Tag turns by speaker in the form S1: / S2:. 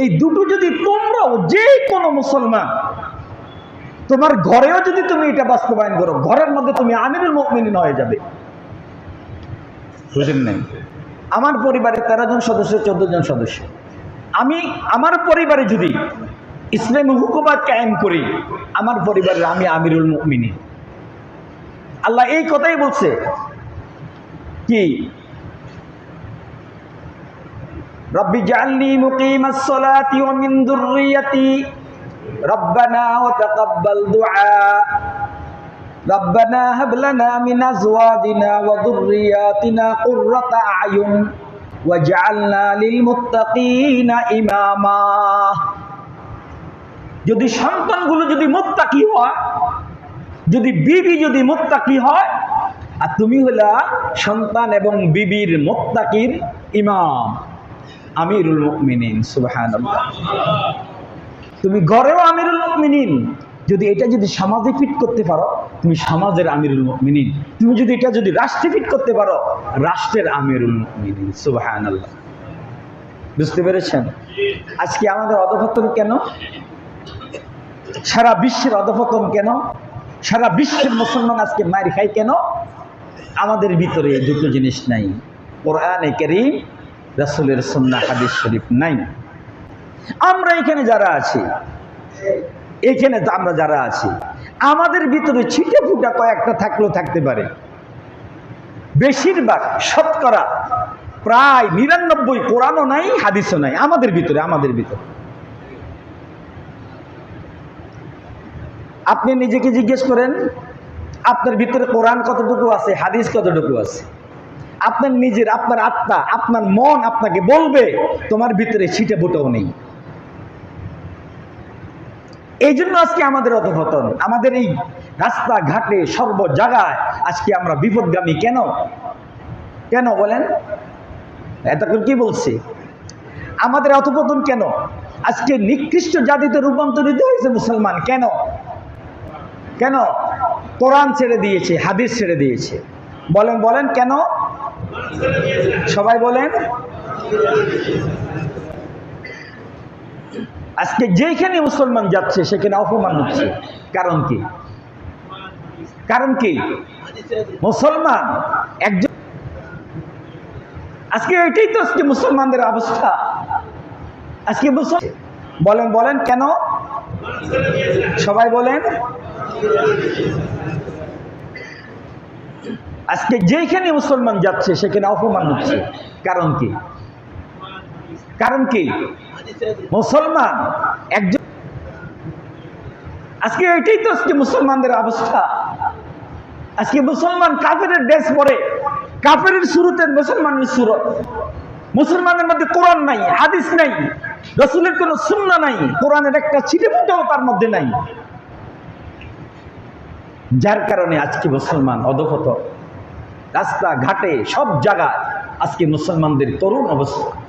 S1: এই দুটো যদি তোমরাও যে কোনো মুসলমান তোমার ঘরেও যদি তুমি এটা বাস্তবায়ন করো ঘরের মধ্যে তুমি আমিরুল মুমিনিন হয়ে যাবে। বুঝেন নাই। আমার পরিবারে তেরো জন সদস্য চোদ্দ জন সদস্য। আমি আমার পরিবারে যদি ইসলামী হুকুমাত কায়েম করি আমার পরিবারের আমি আমিরুল মুমিনিন। আল্লাহ এই কথাই বলছে। কি? রব্বি জাআলনি মুকিমাস সালাতি ওয়া মিন যুররিয়াতি রব্বানা ওয়া তাকাব্বাল দুআ ربنا هب لنا من ازواجنا وذرياتنا قرة اعين واجعلنا للمتقين اماما যদি সন্তানগুলো যদি মুত্তাকি হয় যদি বিবি যদি মুত্তাকি হয় আর তুমি হলা সন্তান এবং বিবির মুত্তাকির ইমাম আমিরুল মুমিনিন, সুবহানাল্লাহ। তুমি ঘরেও আমিরুল মুমিনিন। যদি এটা যদি সমাজে ফিট করতে পারো, তুমি সমাজের আমিরুল মুমিনিন। তুমি যদি এটা যদি রাষ্ট্রে ফিট করতে পারো, রাষ্ট্রের আমিরুল মুমিনিন, সুবহানাল্লাহ। বুঝতে পেরেছেন? আজকে আমাদের অধপতন কেন? সারা বিশ্বের অধপতন কেন? সারা বিশ্বের মুসলমান আজকে মার খায় কেন? আমাদের ভিতরে দুটো জিনিস নাই। কোরআনে করিম রাসূলের সুন্নাহ হাদিস শরীফ নাই। আমরা এখানে যারা আছি, এখানে আমরা যারা আছি, আমাদের ভিতরে ছিটে ফুটা কয়েকটা থাকলেও থাকতে পারে। বেশিরভাগ শতকরা প্রায় নিরানব্বই কোরআনও নাই, হাদিসও নাই, আমাদের ভিতরে আমাদের ভিতরে। আপনি নিজেকে জিজ্ঞেস করেন, আপনার ভিতরে কোরআন কতটুকু আছে, হাদিস কতটুকু আছে? আপনার নিজের, আপনার আত্মা, আপনার মন আপনাকে বলবে, তোমার ভিতরে ছিটে ফুটাও নেই। এই জন্য আজকে আমাদের অধপতন, আমাদের এই রাস্তা ঘাটে সর্ব জায়গায় আজকে আমরা বিপদগামী কেন? কেন বলেন? এতক্ষণ কি বলছি? আমাদের অধপতন কেন? আজকে নিকৃষ্ট জাতিতে রূপান্তরিত হয়েছে মুসলমান কেন? কেন? কোরআন ছেড়ে দিয়েছে, হাদিস ছেড়ে দিয়েছে। বলেন বলেন কেন? সবাই বলেন। আজকে যেখানে মুসলমান যাচ্ছে, সেখানে অপমান হচ্ছে। কারণ কি? কারণ কি? মুসলমান একজন আজকে এটাই তো আজকে মুসলমানদের অবস্থা। আজকে মুসল বলেন বলেন কেন? সবাই বলেন। আজকে যেখানে মুসলমান যাচ্ছে, সেখানে অপমান হচ্ছে। কারণ কি? কারণ কি? মুসলমান একজন আজকে এটাই তো আজকে মুসলমানদের অবস্থা। আজকে মুসলমান কাফের ড্রেস পরে কাফের শুরুতে মুসলমানের সুরত মুসলমানের মধ্যে কোরআন নাই, হাদিস নাই, রসুলের কোনো সুন্না নাই, কোরআনের একটা ছিটে ফুটাও তার মধ্যে নাই। যার কারণে আজকে মুসলমান অধপত রাস্তা ঘাটে সব জায়গায় আজকে মুসলমানদের তরুণ অবস্থা।